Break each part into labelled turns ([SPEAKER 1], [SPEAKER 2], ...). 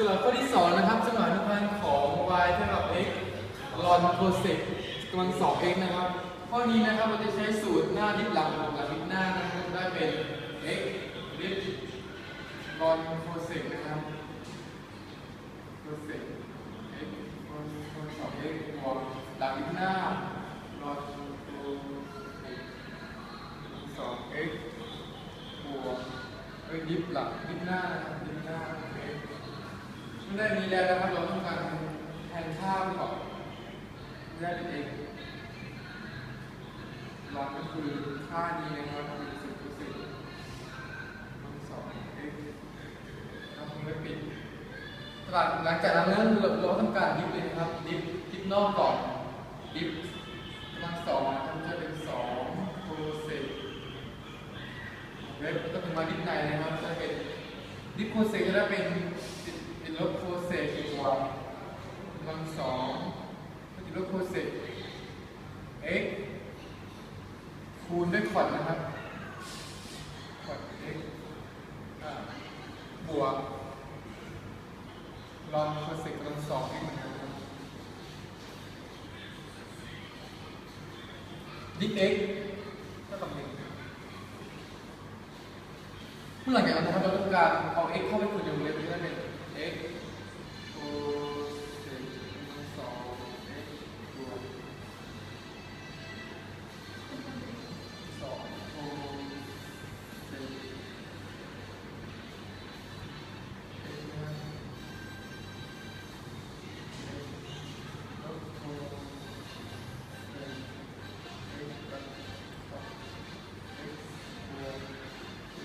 [SPEAKER 1] สำหรับข้อที่สองนะครับสมานพันธ์ของ y เท่ากับ x ลอนโคเซกกำลังสอง x นะครับ ข้อนี้นะครับเราจะใช้สูตรหน้าดิฟหลังบวกหลังดิฟหน้านะครับได้เป็น x ดิฟลอนโคเซกนะครับโคเซก x ลอนโคสอง x บวกหลังดิฟหน้าลอนโคเซกสอง x บวกดิฟหลังดิฟหน้านะครับดิฟหน้าโอเค ไม่ได้มีแล้วนะครับเราต้องการแทนค่าไปก่อนไม่ได้เป็นเองหลองก็คือค่านี้นะครับคือสิบเปอร์เซ็นสองเอ็กเราคงไม่ปิดตลาดหลังจากนั้นเราเราต้องการดิฟเลยครับดิฟดิฟนอกก่อนดิฟกำลังสองนะครับจะเป็นสองโปรเซสเว็บก็เป็นมาดิฟในนะครับจะเป็นดิฟโคเซกจะได้เป็นติด ลบโคเซกบวกกำลังสองติดลบโคเซก x คูณด้วยคอร์ดนะครับคอร์ด x บวกลอนโคเซกกำลังสอง x เหมือนกันครับดิ x ก็ต้องเป็นเมื่อหลังจากนั้นนะครับเราต้องการเอา x เข้าไปคูณในวงเล็บจะได้เป็น x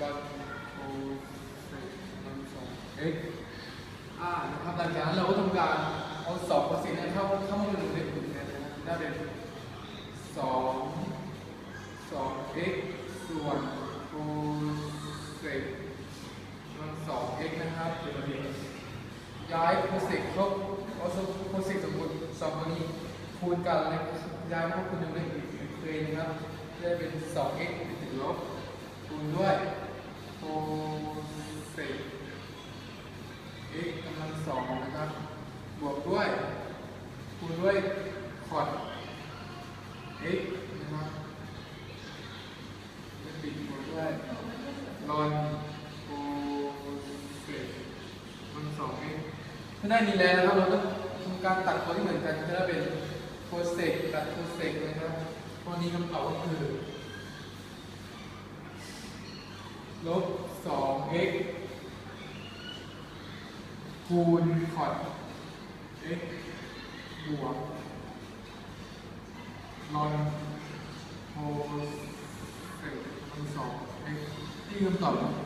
[SPEAKER 1] ลอนโคเซกลอนสอง x อ่านะครับหลังจากนั้นเราก็ทำการเอาสองโคเซกนั้นเข้าเข้ามาเป็นหนึ่งในกลุ่มนะได้เป็นสองสอง x ส่วนโคเซกลอนสอง x นะครับเดี๋ยวเราดูย้ายโคเซกเข้าเอาโคเซกสมมติสองตัวนี้คูณกันแล้วย้ายมาคูณหนึ่งในกลุ่มเคยนะครับได้เป็นสอง x ติดลบคูณด้วย โคเซก x กำลังสองนะครับ บวกด้วยคูณด้วยคอร์ด x นะครับและปิดบวกด้วยลอนโคเซกกำลังสอง x ถ้าได้นี้แล้วนะครับเราต้องทำการตัดตัวที่เหมือนกันจะได้เป็นโคเซกตัดโคเซกนะครับข้อนี้คำตอบก็คือ ลบสอง x คูณคอร์ด x บวกลอนโฮเซกคูณสอง x ที่คำตอบ